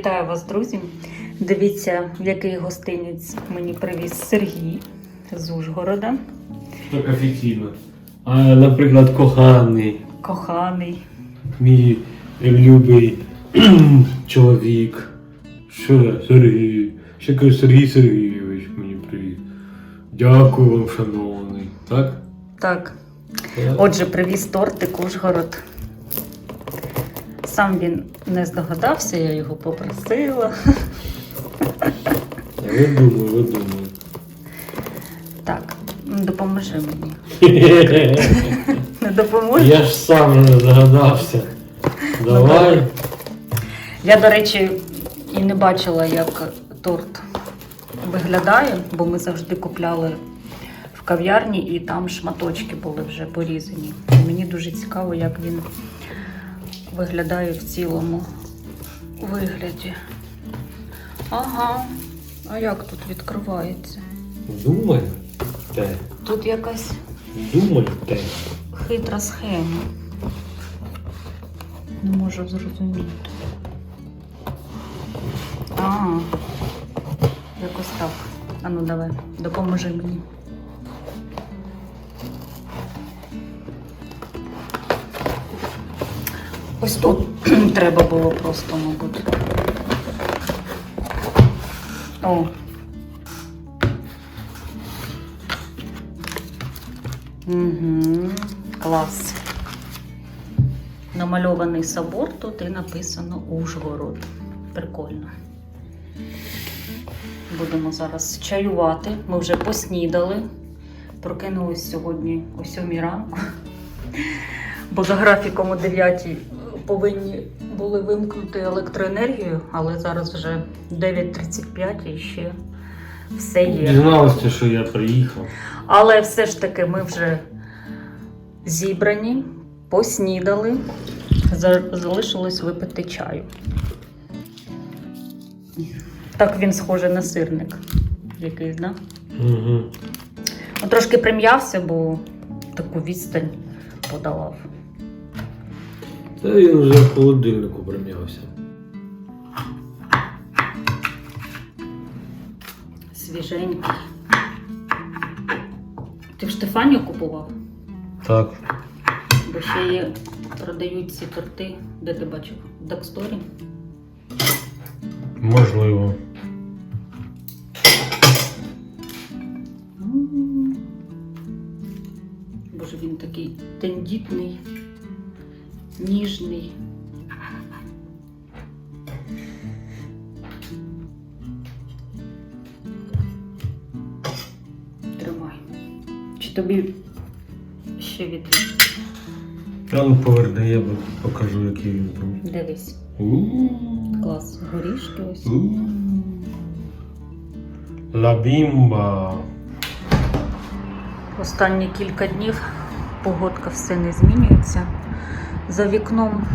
Вітаю вас, друзі! Дивіться, який гостинець мені привіз Сергій з Ужгорода. Так офіційно. А, наприклад, коханий, Коханий. мій любий чоловік. Що, Сергій? Ще кажу, Сергій Сергійович мені привіз. Дякую вам, шановний. Так, Так. отже, привіз тортик Ужгород. Сам він не здогадався, я його попросила. Я думаю, ви думаю. Так, ну, допоможи мені. Не допоможеш? Я ж сам не здогадався. Давай. Я, до речі, і не бачила, як торт виглядає, бо ми завжди купляли в кав'ярні і там шматочки були вже порізані. І мені дуже цікаво, як він виглядає в цілому вигляді. Ага, а як тут відкривається? Думаю. Те. Тут якась Думаю, те. хитра схема. Не можу зрозуміти. А, якось так. А ну давай, допоможи мені. Ось тут треба було просто, мабуть. О. Угу, клас. Намальований собор тут і написано Ужгород. Прикольно. Будемо зараз чаювати. Ми вже поснідали. Прокинулись сьогодні о 7 ранку. Бо за графіком о 9 повинні були вимкнути електроенергію, але зараз вже 9.35 і ще все є. Дізналася, що я приїхав. Але все ж таки ми вже зібрані, поснідали, залишилось випити чаю. Так він схожий на сирник якийсь, да? Угу. Трошки прим'явся, бо таку відстань подавав. Та він вже в холодильнику прим'явся. Свіженький. Ти в Штефанію купував? Так. Бо ще є, продають ці торти, де ти бачив? В Даксторі? Можливо. Боже, він такий тендітний, ніжний. Тримай. Чи тобі ще від... Я ну поверни, я б- покажу, який він там. Дивись. У-у-у. Клас. Горішки ось. У-у. Ла бімба. Останні кілька днів погодка все не змінюється. За вікном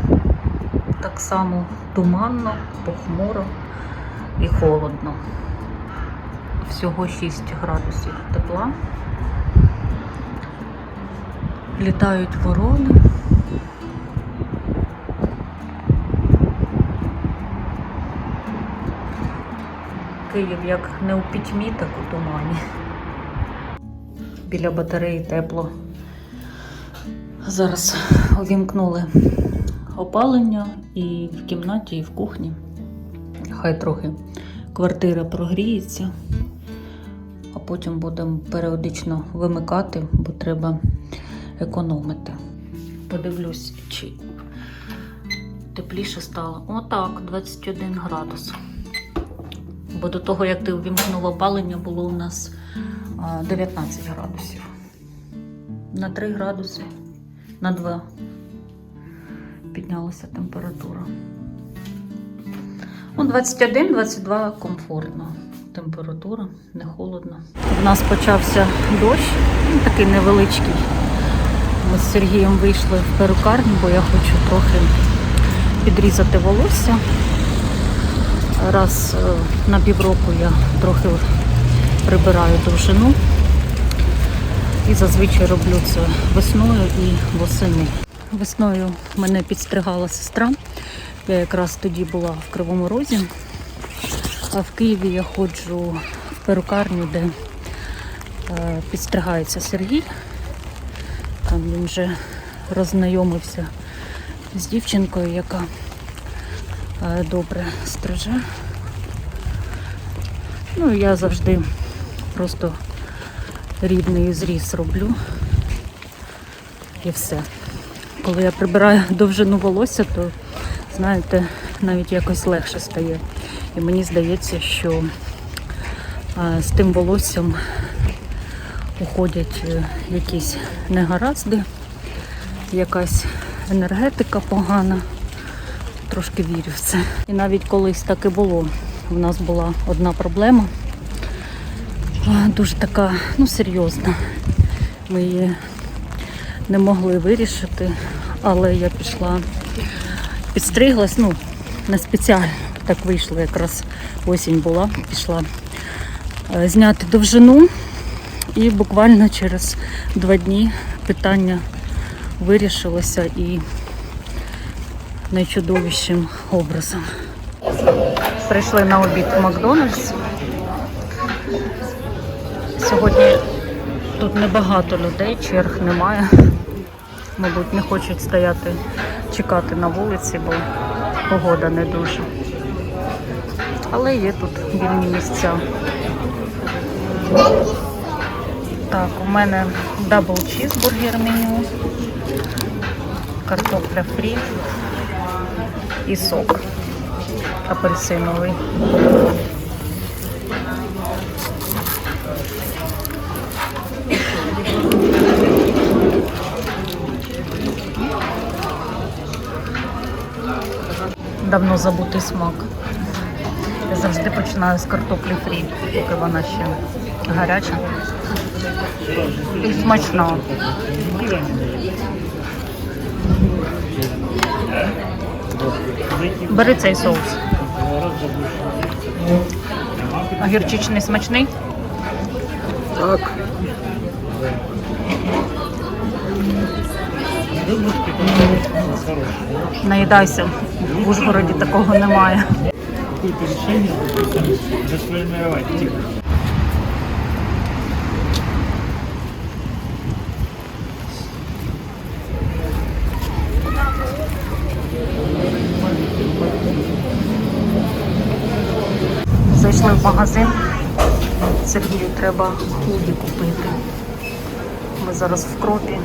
так само туманно, похмуро і холодно. Всього 6 градусів тепла. Літають ворони. Київ як не у пітьмі, так у тумані. Біля батареї тепло. Зараз увімкнули опалення і в кімнаті, і в кухні. Хай трохи квартира прогріється, а потім будемо періодично вимикати, бо треба економити. Подивлюсь, чи тепліше стало. Отак, 21 градус. Бо до того, як ти увімкнув опалення, було у нас 19 градусів. На 3 градуси, на 2 піднялася температура. Ну, 21-22 комфортно. Температура, не холодно. У нас почався дощ, ну, такий невеличкий. Ми з Сергієм вийшли в перукарню, бо я хочу трохи підрізати волосся. Раз е, на півроку я трохи прибираю довжину. І зазвичай роблю це весною і восени. Весною мене підстригала сестра Я якраз тоді була в Кривому Розі, а в Києві я ходжу в перукарню, де е, підстригається Сергій. Там він вже роззнайомився з дівчинкою, яка е, добре стриже. Ну, я завжди просто рідний зріз роблю. І все. Коли я прибираю довжину волосся, то, знаєте, навіть якось легше стає. І мені здається, що з тим волоссям уходять е, якісь негаразди, якась енергетика погана. Трошки вірю в це. І навіть колись так і було. У нас була одна проблема, дуже така, ну, серйозна. Ми її не могли вирішити, але я пішла, підстриглась, ну, не спеціально, так вийшло, якраз осінь була, пішла е, зняти довжину. І буквально через два дні питання вирішилося і найчудовішим образом. Прийшли на обід в Макдональдс. Сьогодні тут небагато людей, черг немає. Мабуть, не хочуть стояти, чекати на вулиці, бо погода не дуже. Але є тут вільні місця. Так, у мене дабл чізбургер меню, картопля фрі і сок апельсиновий. Давно забутий смак. Я завжди починаю з картоплі фрі, поки вона ще гаряча. І смачна. Бери цей соус. Гірчичний смачний? Так. Наїдайся. В Ужгороді такого немає. Зайшли в магазин. Сергію треба худі купити. Ми зараз в кропі.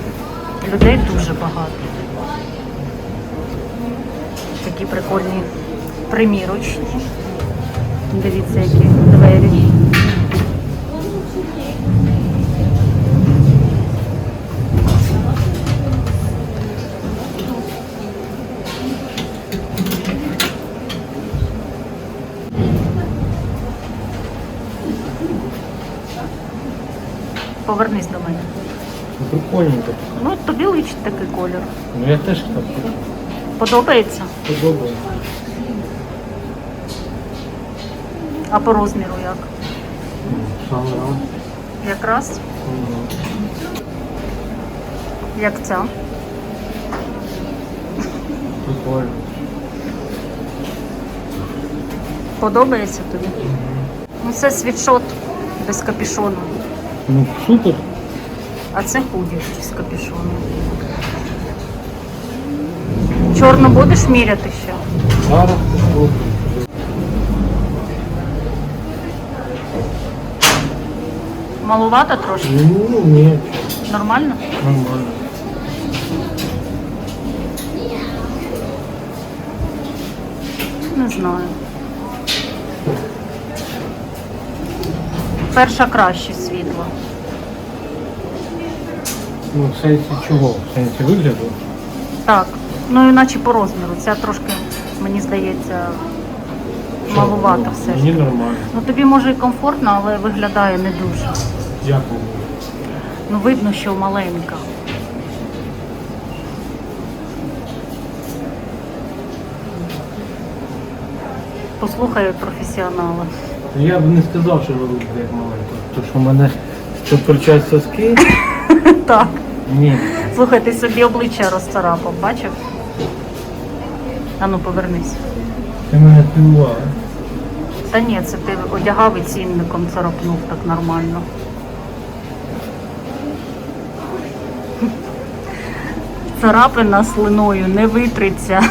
Людей дуже багато. Такі прикольні примірочні. Дивіться, які двері. Повернись до мене. Прикольненько. Ну, тобі личить такий колір. Ну я теж так Подобається? подобаю. А по розміру як? Саме раз. Якраз як ця. Прикольно. Подобається тобі? Ну це світшот без капюшону. Ну супер. А це худі з капюшоном. Чорну будеш міряти ще? Зараз попробую. Малувато трошки? Ну ні, Нормально? нормально. Не знаю. Перша краще світло. Ну, в сенсі чого? В сенсі вигляду? Так. Ну іначе по розміру. Ця трошки, мені здається, малувато все ж. Мені нормально. Ну тобі може і комфортно, але виглядає не дуже. Дякую. Ну видно, що маленька. Послухай професіонала. Я б не сказав, що ви робите як маленько. Тому що в мене тут торчать соски. Так. Ні. Слухай, ти собі обличчя розцарапав, бачив? Ану, повернись. Ти мене пивувала. Та ні, це ти одягав і цінником царапнув так нормально. Царапина слиною не витриться.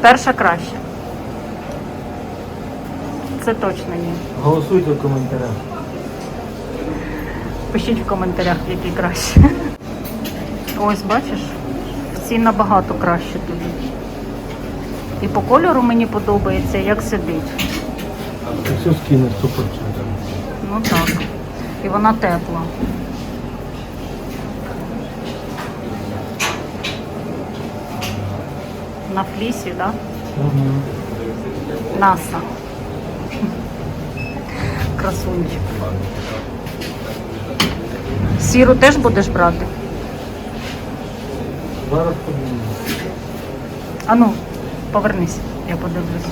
Перша краще. Це точно ні. Голосуйте в коментарях. Пишіть в коментарях, який краще. Ось бачиш, всі набагато краще тобі. І по кольору мені подобається, як сидить. Ти все скине 100%. Ну так. І вона тепла. На флісі, так? Да? Угу. Наса. Красунчик. Сіру теж будеш брати? Зараз подивимось. Ану, повернись, я подивлюсь.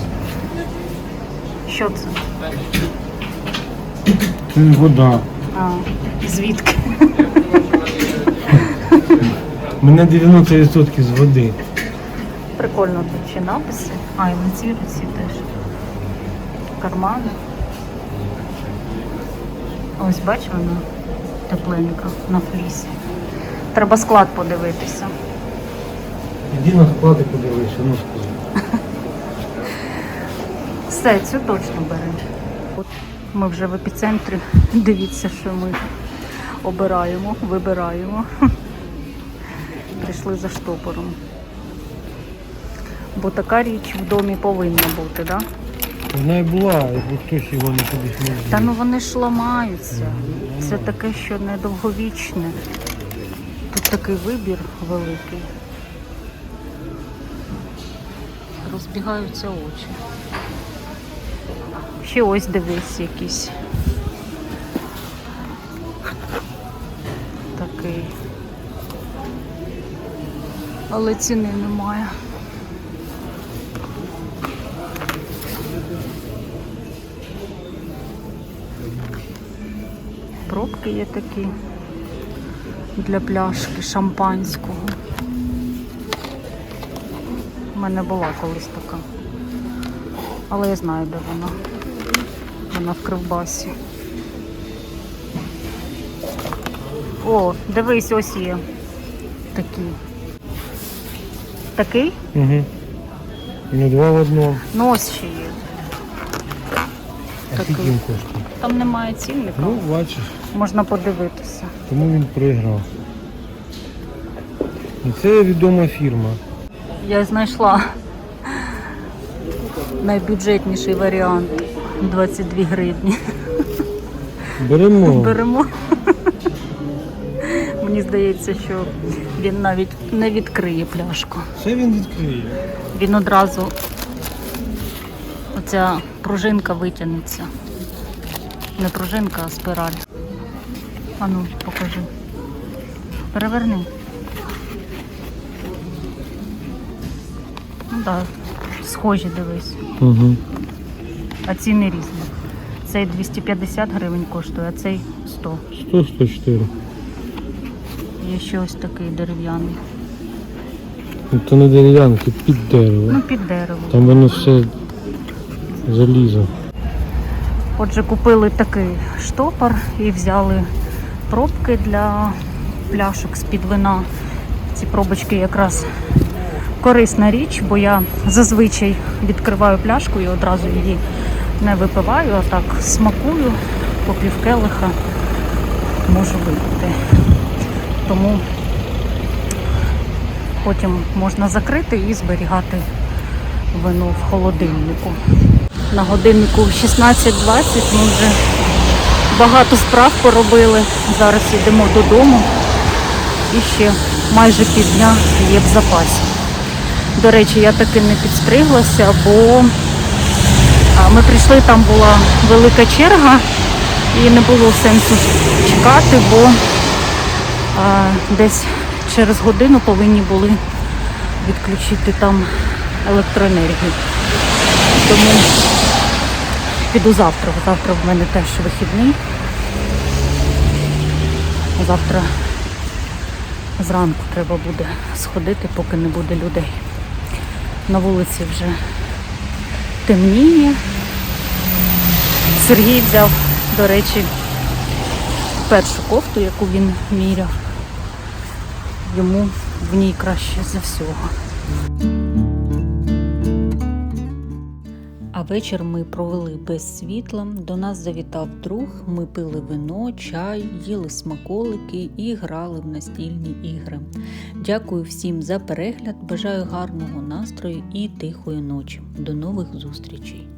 Що це? Це вода. А, звідки? Мене 90% з води. Прикольно тут ще написи. А, і на цій руці теж. Кармани. Ось бач вона тепленька на флісі. Треба склад подивитися. Іди на склад і подивися, ну скажи. Все, цю точно бери. От ми вже в епіцентрі. Дивіться, що ми обираємо, вибираємо. Прийшли за штопором. Бо така річ в домі повинна бути, так? Да? Вона і була, якби хтось його не кудись не Та ну вони ж ламаються. Це таке, що недовговічне. Тут такий вибір великий. Розбігаються очі. Ще ось дивись якийсь. Такий. Але ціни немає. Пробки є такі для пляшки шампанського. У мене була колись така. Але я знаю, де вона. Вона в Кривбасі. О, дивись, ось є. Такий. Такий? Угу. Ну, два в одному. Ну ось ще є. А Такий. скільки він коштує? Там немає цінника. Ну, бачиш, Можна подивитися. тому він проіграв. І це відома фірма. Я знайшла найбюджетніший варіант 22 гривні. Беремо. Беремо. Мені здається, що він навіть не відкриє пляшку. Це він відкриє. Він одразу оця пружинка витягнеться. Не пружинка, а спираль. Ану, покажи. Переверни. Ну так, схожі дивись. Угу. А ціни різні. Цей 250 гривень коштує, а цей 100. 100-104. Є ще ось такий дерев'яний. Ну, то не дерев'янки, під дерево. Ну, під дерево. Там воно все залізо. Отже, купили такий штопор і взяли пробки для пляшок з-під вина. Ці пробочки якраз корисна річ, бо я зазвичай відкриваю пляшку і одразу її не випиваю, а так смакую, по півкелиха можу випити. Тому потім можна закрити і зберігати вино в холодильнику. На годиннику 16.20 ми вже багато справ поробили. Зараз йдемо додому і ще майже півдня є в запасі. До речі, я таки не підстриглася, бо ми прийшли, там була велика черга і не було сенсу чекати, бо десь через годину повинні були відключити там електроенергію. Тому піду завтра. бо Завтра в мене теж вихідний. Завтра зранку треба буде сходити, поки не буде людей. На вулиці вже темніє. Сергій взяв, до речі, першу кофту, яку він міряв. Йому в ній краще за всього. Вечір ми провели без світла. До нас завітав друг. Ми пили вино, чай, їли смаколики і грали в настільні ігри. Дякую всім за перегляд. Бажаю гарного настрою і тихої ночі. До нових зустрічей!